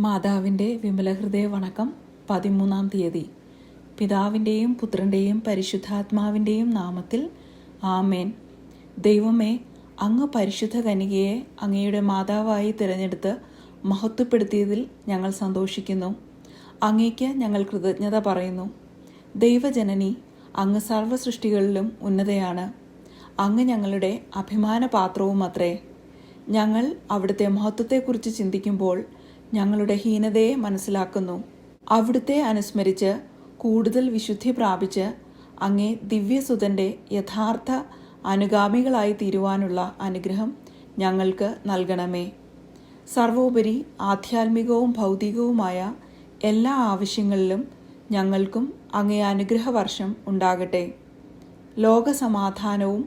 മാതാവിന്റെ വിമലഹൃദയ വണക്കം പതിമൂന്നാം തീയതി. പിതാവിന്റെയും പുത്രന്റെയും പരിശുദ്ധാത്മാവിന്റെയും നാമത്തിൽ ആമേൻ. ദൈവമേ അങ്ങ് പരിശുദ്ധ കനികയെ അങ്ങയുടെ മാതാവായി തിരഞ്ഞെടുത്ത് മഹത്വപ്പെടുത്തിയതിൽ ഞങ്ങൾ സന്തോഷിക്കുന്നു. അങ്ങേക്ക് ഞങ്ങൾ കൃതജ്ഞത പറയുന്നു. ദൈവജനനി അങ്ങ് സർവ സൃഷ്ടികളിലും ഉന്നതയാണ്. അങ്ങ് ഞങ്ങളുടെ അഭിമാന പാത്രവും അത്രേ ഞങ്ങൾ അവിടുത്തെ മഹത്വത്തെക്കുറിച്ച് ചിന്തിക്കുമ്പോൾ ഞങ്ങളുടെ ഹീനതയെ മനസ്സിലാക്കുന്നു. അവിടുത്തെ അനുസ്മരിച്ച് കൂടുതൽ വിശുദ്ധി പ്രാപിച്ച് അങ്ങേ ദിവ്യസുതന്റെ യഥാർത്ഥ അനുഗാമികളായി തീരുവാനുള്ള അനുഗ്രഹം ഞങ്ങൾക്ക് നൽകണമേ. സർവോപരി ആധ്യാത്മികവും ഭൗതികവുമായ എല്ലാ ആവശ്യങ്ങളിലും ഞങ്ങൾക്കും അങ്ങേ അനുഗ്രഹവർഷം ഉണ്ടാകട്ടെ. ലോകസമാധാനവും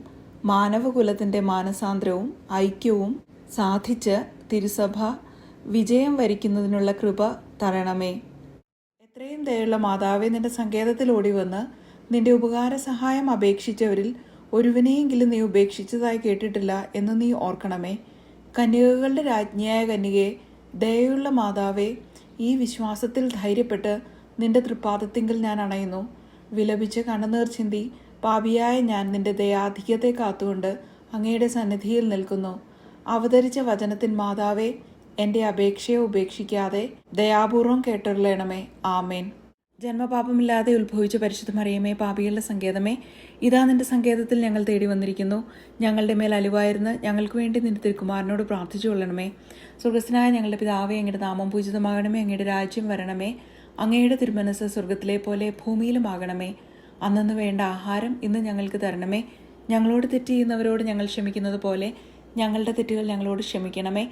മാനവകുലത്തിന്റെ മാനസാന്തരവും ഐക്യവും സാധിച്ച് തിരുസഭ വിജയം വരിക്കുന്നതിനുള്ള കൃപ തരണമേ. എത്രയും ദയുള്ള മാതാവെ നിന്റെ സങ്കേതത്തിൽ ഓടിവന്ന് നിന്റെ ഉപകാര സഹായം അപേക്ഷിച്ചവരിൽ ഒരുവനെയെങ്കിലും നീ ഉപേക്ഷിച്ചതായി കേട്ടിട്ടില്ല എന്ന് നീ ഓർക്കണമേ. കന്യകകളുടെ രാജ്ഞിയായ കന്യകയെ ദയുള്ള മാതാവെ ഈ വിശ്വാസത്തിൽ ധൈര്യപ്പെട്ട് നിന്റെ തൃപ്പാദത്തിങ്കിൽ ഞാൻ അണയുന്നു. വിലപിച്ച് കണ്ണുനീർ ചിന്തി പാപിയായ ഞാൻ നിന്റെ ദയാധിക്യത്തെ കാത്തുകൊണ്ട് അങ്ങയുടെ സന്നിധിയിൽ നിൽക്കുന്നു. അവതരിച്ച വചനത്തിൻ മാതാവേ എന്റെ അപേക്ഷയെ ഉപേക്ഷിക്കാതെ ദയാപൂർവം കേട്ടൊരുളണമേ ആമേൻ. ജന്മപാപമില്ലാതെ ഉത്ഭവിച്ച പരിശുദ്ധ മറിയമേ പാപികളുടെ സങ്കേതമേ ഇതാ നിന്റെ സങ്കേതത്തിൽ ഞങ്ങൾ തേടി വന്നിരിക്കുന്നു ഞങ്ങളുടെ മേൽ അലിവായിരുന്ന് ഞങ്ങൾക്ക് വേണ്ടി നിന്റെ തിരുക്കുമാരനോട് പ്രാർത്ഥിച്ചു കൊള്ളണമേ. സ്വർഗസ്നായ ഞങ്ങളുടെ പിതാവേ അങ്ങയുടെ നാമം പൂജിതമാകണമേ അങ്ങയുടെ രാജ്യം വരണമേ. അങ്ങയുടെ തിരുമനസ് സ്വർഗത്തിലെ പോലെ ഭൂമിയിലും ആകണമേ. അന്നു വേണ്ട ആഹാരം ഇന്ന് ഞങ്ങൾക്ക് തരണമേ. ഞങ്ങളോട് തെറ്റ് ചെയ്യുന്നവരോട് ഞങ്ങൾ ക്ഷമിക്കുന്നത് പോലെ ഞങ്ങളുടെ തെറ്റുകൾ ഞങ്ങളോട് ക്ഷമിക്കണമേ.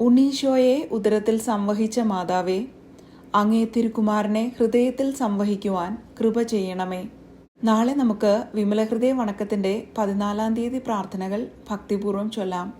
ഉണ്ണീശോയെ ഉദരത്തിൽ സംവഹിച്ച മാതാവേ അങ്ങേ തിരുക്കുമാരനെ ഹൃദയത്തിൽ സംവഹിക്കുവാൻ കൃപ ചെയ്യണമേ. നാളെ നമുക്ക് വിമലഹൃദയ വണക്കത്തിന്റെ പതിനാലാം തീയതി പ്രാർത്ഥനകൾ ഭക്തിപൂർവം ചൊല്ലാം.